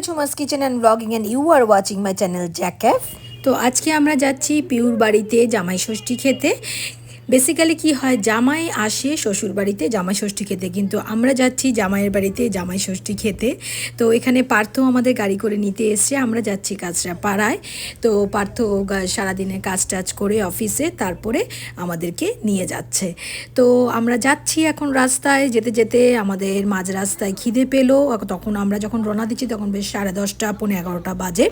Chuma's Kitchen and Vlogging and you are watching my channel Jackef. তো আজকে আমরা যাচ্ছি পিউর বাড়িতে জামাই ষষ্ঠী খেতে বেসিক্যালি কি হয়, জামাই আসে শ্বশুর বাড়িতে জামাই ষষ্ঠী খেতে। কিন্তু আমরা যাচ্ছি জামাইয়ের বাড়িতে, জামাই ষষ্ঠী খেতে। তো এখানে পার্থ আমাদের গাড়ি করে নিতে এসছে, আমরা যাচ্ছি কাজটা পাড়ায়। তো পার্থ সারাদিনে কাজ টাজ করে অফিসে, তারপরে আমাদেরকে নিয়ে যাচ্ছে। তো আমরা যাচ্ছি এখন রাস্তায়, যেতে যেতে আমাদের মাঝ রাস্তায় খিদে পেল। তখন আমরা যখন রওনা দিচ্ছি, তখন বেশ সাড়ে দশটা, পৌনে এগারোটা বাজে।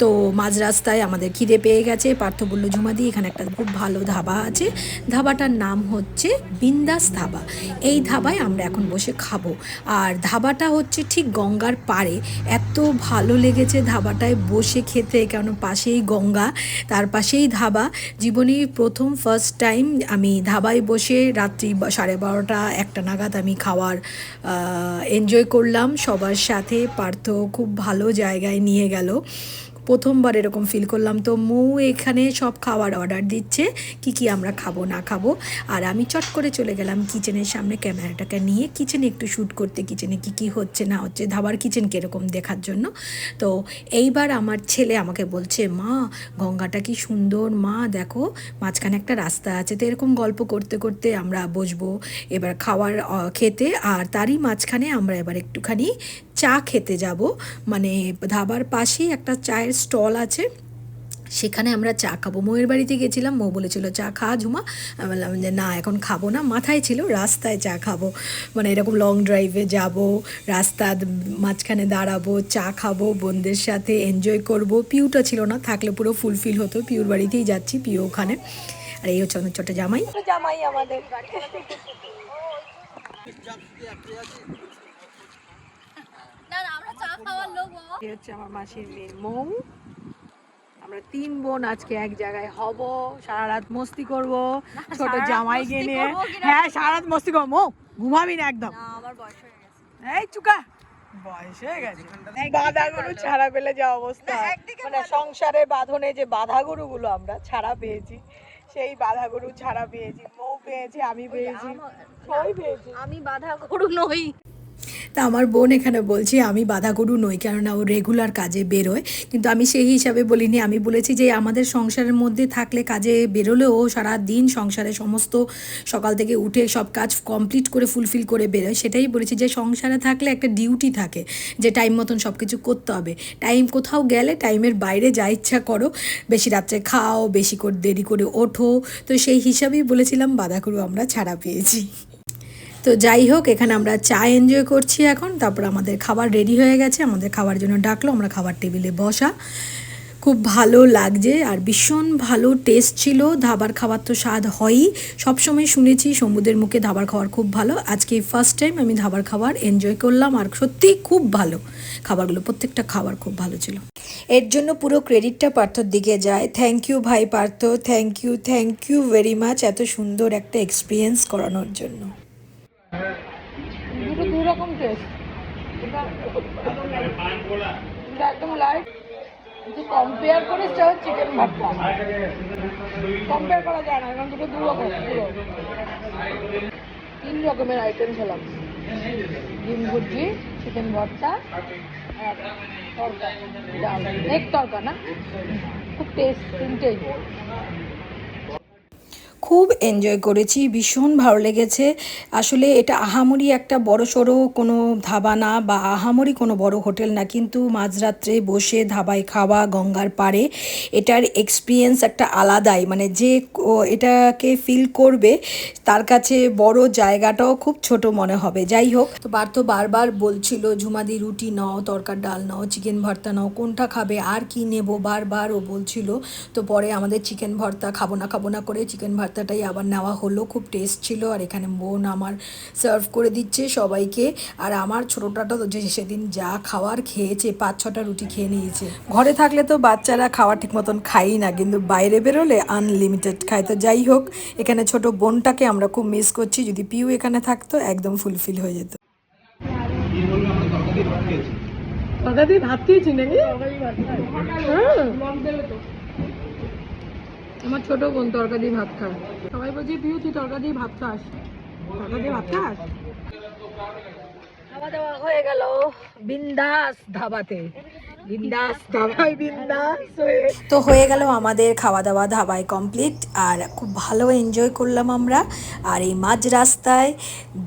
তো মাঝ রাস্তায় আমাদের খিদে পেয়ে গেছে। পার্থ বলল, ঝুমাদি, এখানে একটা খুব ভালো ধাবা আছে। ধাবাটার নাম হচ্ছে বিন্দাস ধাবা। এই ধাবায় আমরা এখন বসে খাব। আর ধাবাটা হচ্ছে ঠিক গঙ্গার পাড়ে। এত ভালো লেগেছে ধাবাটায় বসে খেতে। কেন? পাশেই গঙ্গা, তার পাশেই ধাবা। জীবনে প্রথম ফার্স্ট টাইম আমি ধাবায় বসে রাত্রি সাড়ে বারোটা, একটা নাগাদ আমি খাওয়ার এনজয় করলাম। সবার সাথে পার্থ খুব ভালো জায়গায় নিয়ে গেল। প্রথমবার এরকম ফিল করলাম। তো মৌ এখানে সব খাবার অর্ডার দিচ্ছে, কি কি আমরা খাব, না খাব। আর আমি চট করে চলে গেলাম কিচেনের সামনে ক্যামেরাটাকে নিয়ে। কিচেনে একটু শ্যুট করতে কিচেনে কি কি হচ্ছে, না হচ্ছে, ধাবার কিচেন কীরকম দেখার জন্য। তো এইবার আমার ছেলে আমাকে বলছে, মা, গঙ্গাটা কি সুন্দর, মা, দেখো, মাঝখানে একটা রাস্তা আছে। তো এরকম গল্প করতে করতে আমরা বসবো, এবার খাওয়ার খেতে। আর তারই মাঝখানে আমরা এবার একটুখানি চা খেতে যাব। মানে ধাবার পাশেই একটা চায়ের স্টল আছে। সেখানে আমরা চা খাব। মৌয়ের বাড়িতে গেছিলাম মৌ বলেছিল চা খা ঝুমা। আমি বললাম যে না এখন খাব না। মাথায় ছিল রাস্তায় চা খাব। মানে এরকম লং ড্রাইভে যাব রাস্তা মাঝখানে দাঁড়াবো চা খাব বোনদের সাথে এনজয় করব। পিউটা ছিল না থাকলে পুরো ফুলফিল হতো। পিউর বাড়িতেই যাচ্ছি পিউ ওখানে। আর এই হচ্ছে আমাদের ছোটো জামাই। জামাই আমাদের না না আমরা চা খাওয়ার লোক বাবা এই হচ্ছে আমার মাসির মেয়ে মৌ। আমরা তিন বোন আজকে এক জায়গায় হব সারা রাত মস্তি করব ছোট জামাই কিনা? হ্যাঁ সারা রাত মস্তি করব। মৌ ঘুমাবি না একদম। এই চুকা। বয়স হয়ে গেছে। বাধাগুলো ছাড়া পেলে যা অবস্থা। মানে সংসারে বাঁধনে যে বাধাগুরু গুলো আমরা ছাড়া পেয়েছি সেই বাধাগুরু ছাড়া পেয়েছি মৌ পেয়েছি আমি পেয়েছি সবাই পেয়েছি। আমি বাধা গরু নই। তা আমার বোন এখানে বলছে, আমি বাধাগরু নই, কেননা ও রেগুলার কাজে বেরোয়। কিন্তু আমি সেই হিসাবে বলিনি, আমি বলেছি যে আমাদের সংসারের মধ্যে থাকলে কাজে বেরোলেও সারা দিন সংসারে সমস্ত সকাল থেকে উঠে সব কাজ কমপ্লিট করে ফুলফিল করে বেরোয়। সেটাই বলেছি যে সংসারে থাকলে একটা ডিউটি থাকে, যে টাইম মতন সব কিছু করতে হবে। টাইম কোথাও গেলে টাইমের বাইরে যা ইচ্ছা করো, বেশি রাত্রে খাও, বেশি করে দেরি করে ওঠো। তো সেই হিসাবেই বলেছিলাম বাধাগরু আমরা ছাড়া পেয়েছি। তো যাই হোক, এখানে আমরা চা এনজয় করছি এখন। তারপর আমাদের খাবার রেডি হয়ে গেছে। আমাদের খাবার জন্য ডাকলো, আমরা খাবার টেবিলে বসা। খুব ভালো লাগছে আর ভীষণ ভালো টেস্ট ছিল। ধাবার খাবার তো স্বাদ হয়ই। সবসময় শুনেছি সমুদ্রের মুখে ধাবার খাবার খুব ভালো। আজকে ফার্স্ট টাইম আমি ধাবার খাবার এনজয় করলাম আর সত্যিই খুব ভালো। খাবারগুলো, প্রত্যেকটা খাবার খুব ভালো ছিল। এর জন্য পুরো ক্রেডিটটা পার্থর দিকে যায়। থ্যাংক ইউ ভাই Partha. Thank you thank you very much এত সুন্দর একটা এক্সপিরিয়েন্স করানোর জন্য। দুটো দুই রকম টেস্ট একদম লাইট যদি কম্পেয়ার করিস তাহলে চিকেন ভর্তা কম্পেয়ার করা যায় না, কারণ দুটো দু রকম তিন রকমের আইটেম খেলাম। ডিম ভুজি চিকেন ভর্তা, আর তরকা। ডাল। এক তরকা না? খুব টেস্ট তিনটেই। খুব এনজয় করেছি, ভীষণ ভালো লেগেছে। আসলে এটা আহামরি একটা বড় সড়ো কোনো ধাবা না বা আহামরি কোনো বড় হোটেল না, কিন্তু মাঝরাত্রে বসে ধাবায় খাওয়া, গঙ্গার পাড়ে, এটার এক্সপিরিয়েন্স একটা আলাদাই। মানে যে এটাকে ফিল করবে, তার কাছে বড় জায়গাটাও খুব ছোট মনে হবে। যাই হোক, তো পার্থ বারবার বলছিল ঝুমাদি রুটি নাও, তরকার ডাল নাও, চিকেন ভর্তা নাও, কোনটা খাবে, আর কি নেব? বারবার ও বলছিল, তো পরে আমাদের চিকেন ভর্তা খাব না খাব না করে চিকেন ভর্তাটাই আবার নেওয়া হলো। খুব টেস্ট ছিল আর এখানে বোন আমার সার্ভ করে দিচ্ছে সবাইকে। আর আমার ছোটোটাটা তো যে সেদিন যা খাওয়ার খেয়েছে পাঁচ ছটা রুটি খেয়ে নিয়েছে। ঘরে থাকলে তো বাচ্চারা খাওয়া ঠিক মতন খাই না কিন্তু বাইরে বেরোলে আনলিমিটেড খায়। তো যাই হোক এখানে ছোট বোনটাকে আমরা খুব মিস করছি। যদি পিউ এখানে থাকতো একদম ফুলফিল হয়ে যেত। ভাত খেয়েছি। নাকি? হ্যাঁ। আমার ছোট বোন তরকা দিয়ে ভাত খায়। সবাই বলছি পিউ তুই তরকা দিয়ে ভাত খাস? তরকা দিয়ে ভাত খাস? খাওয়া দাওয়া হয়ে গেল। বিন্দাস ধাবাতে। ধাবায় তো হয়ে গেল আমাদের খাওয়া দাওয়া ধাবায় কমপ্লিট আর খুব ভালো এনজয় করলাম আমরা। আর এই মাঝ রাস্তায়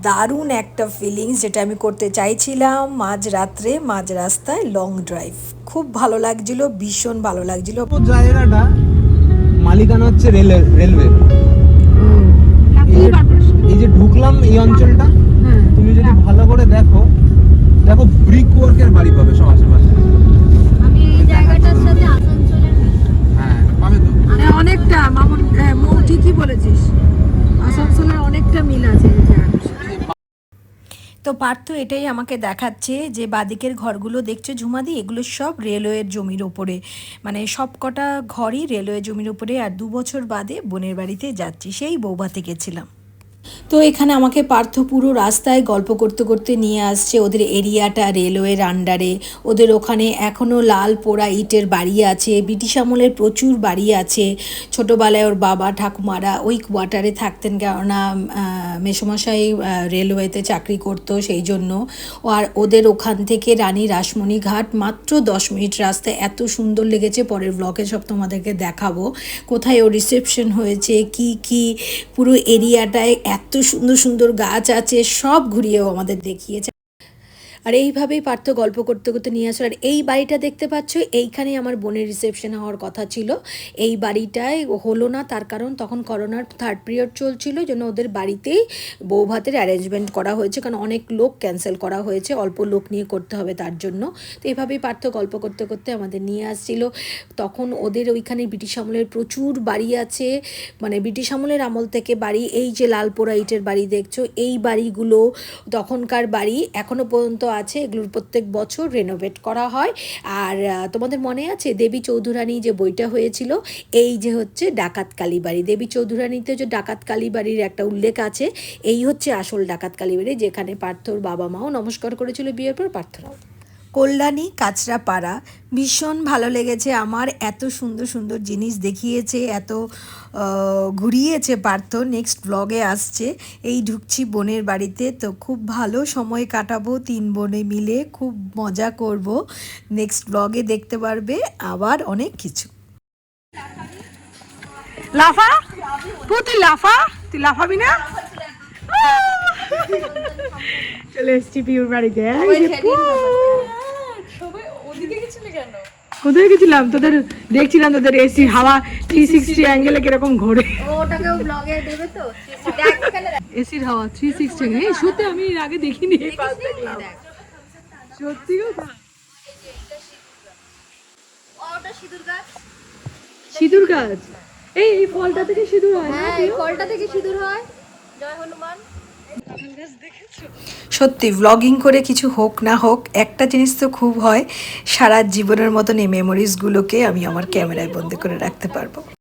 দারুণ একটা ফিলিংস যেটা আমি করতে চাইছিলাম মাঝ রাত্রে মাঝ রাস্তায় লং ড্রাইভ খুব ভালো লাগছিল ভীষণ ভালো লাগছিল। জায়গাটা মালিকানা হচ্ছে রেল রেলওয়ে। এই যে- ঢুকলাম এই অঞ্চলটা তুমি যদি ভালো করে দেখো দেখো ব্রিক ওয়ার্কের বাড়ি পাবে সব আশেপাশে। আমি এই জায়গাটার সাথে আসানসোলের হ্যাঁ পাবে তো। হ্যাঁ, অনেকটা মামুন হ্যাঁ, ঠিকই বলেছিস। আসানসোলের অনেকটা মিল আছে এই জায়গাটার সাথে। তো পার্থ এটাই আমাকে দেখাচ্ছে যে বাদিকের ঘরগুলো দেখছ ঝুমাদি? এগুলো সব রেলওয়ের জমির ওপরে। মানে সব কটা ঘরই রেলওয়ে জমির ওপরে আর দু বছর বাদে বোনের বাড়িতে যাচ্ছি। সেই বৌভাতে গেছিলাম। তো এখানে আমাকে পার্থ পুরো রাস্তায় গল্প করতে করতে নিয়ে আসছে। ওদের এরিয়াটা রেলওয়ের আন্ডারে ওদের ওখানে এখনও লাল পোড়া ইটের বাড়ি আছে। ব্রিটিশ আমলের প্রচুর বাড়ি আছে। ছোটোবেলায় ওর বাবা ঠাকুমারা ওই কোয়ার্টারে থাকতেন কেননা মেসমশাই রেলওয়েতে চাকরি করতো সেই জন্য। আর ওদের ওখান থেকে রানী রাসমণি ঘাট মাত্র দশ মিনিট রাস্তায়। এত সুন্দর লেগেছে। পরের ব্লগে সব তোমাদেরকে দেখাবো। কোথায় ও রিসেপশন হয়েছে, কি কি, পুরো এরিয়াটায় এত সুন্দর সুন্দর গাছ আছে সব ঘুরিয়েও আমাদের দেখিয়েছে। আর এইভাবেই পার্থ গল্প করতে করতে নিয়ে আসলো আর এই বাড়িটা দেখতে পাচ্ছ, এইখানেই আমার বোনের রিসেপশন হওয়ার কথা ছিল। এই বাড়িটায় হলো না, তার কারণ তখন করোনার থার্ড পিরিয়ড চলছিল জন্য ওদের বাড়িতেই বউ ভাতের অ্যারেঞ্জমেন্ট করা হয়েছে। কারণ অনেক লোক ক্যান্সেল করা হয়েছে, অল্প লোক নিয়ে করতে হবে তার জন্য। তো এইভাবেই পার্থ গল্প করতে করতে আমাদের নিয়ে আসছিল। তখন ওদের ওইখানে ব্রিটিশ আমলের প্রচুর বাড়ি আছে। মানে ব্রিটিশ আমলের আমল থেকে বাড়ি, এই যে লালপোড়া ইটের বাড়ি দেখছ, এই বাড়িগুলো তখনকার বাড়ি এখনও পর্যন্ত আছে, এগুলোর প্রত্যেক বছর রেনোভেট করা হয়। আর তোমাদের মনে আছে দেবী চৌধুরানী যে বইটা হয়েছিল? এই যে হচ্ছে ডাকাত কালীবাড়ি। দেবী চৌধুরানীতে যে ডাকাত কালীবাড়ির একটা উল্লেখ আছে, এই হচ্ছে আসল ডাকাত কালীবাড়ি, যেখানে পার্থর বাবা মাও নমস্কার করেছিল বিয়ের পর পার্থরাও। কল্যাণী কাঁচরাপাড়া ভীষণ ভালো লেগেছে আমার। এত সুন্দর সুন্দর জিনিস দেখিয়েছে এত ঘুরিয়েছে পার্থ। নেক্সট ব্লগে আসছে। এই ঢুকছি বোনের বাড়িতে। তো খুব ভালো সময় কাটাবো তিন বোনে মিলে। খুব মজা করব। নেক্সট ব্লগে দেখতে পারবে আবার অনেক কিছু। লাফা? তুই লাফা? তুই লাফাবি না? চলে এসছি পিউর বাড়িতে। কোথায় গেছিলাম? তোদের দেখছিলাম তোদের এসি হাওয়া থ্রি সিক্সটি অ্যাঙ্গেলে কীরকম ঘোরে। এসির হাওয়া থ্রি সিক্সটি এই সত্যি আমি এর আগে দেখিনি। সত্যি কথা সিঁদুর গাছ? এই এই ফলটা থেকে সিঁদুর হয় হ্যাঁ এই ফলটা থেকে সিঁদুর হয়। জয় হনুমান। সত্যি ভ্লগিং করে কিছু হোক না হোক, একটা জিনিস তো খুব হয়, সারা জীবনের মতন এই মেমোরিজগুলোকে আমি আমার ক্যামেরায় বন্দি করে রাখতে পারব।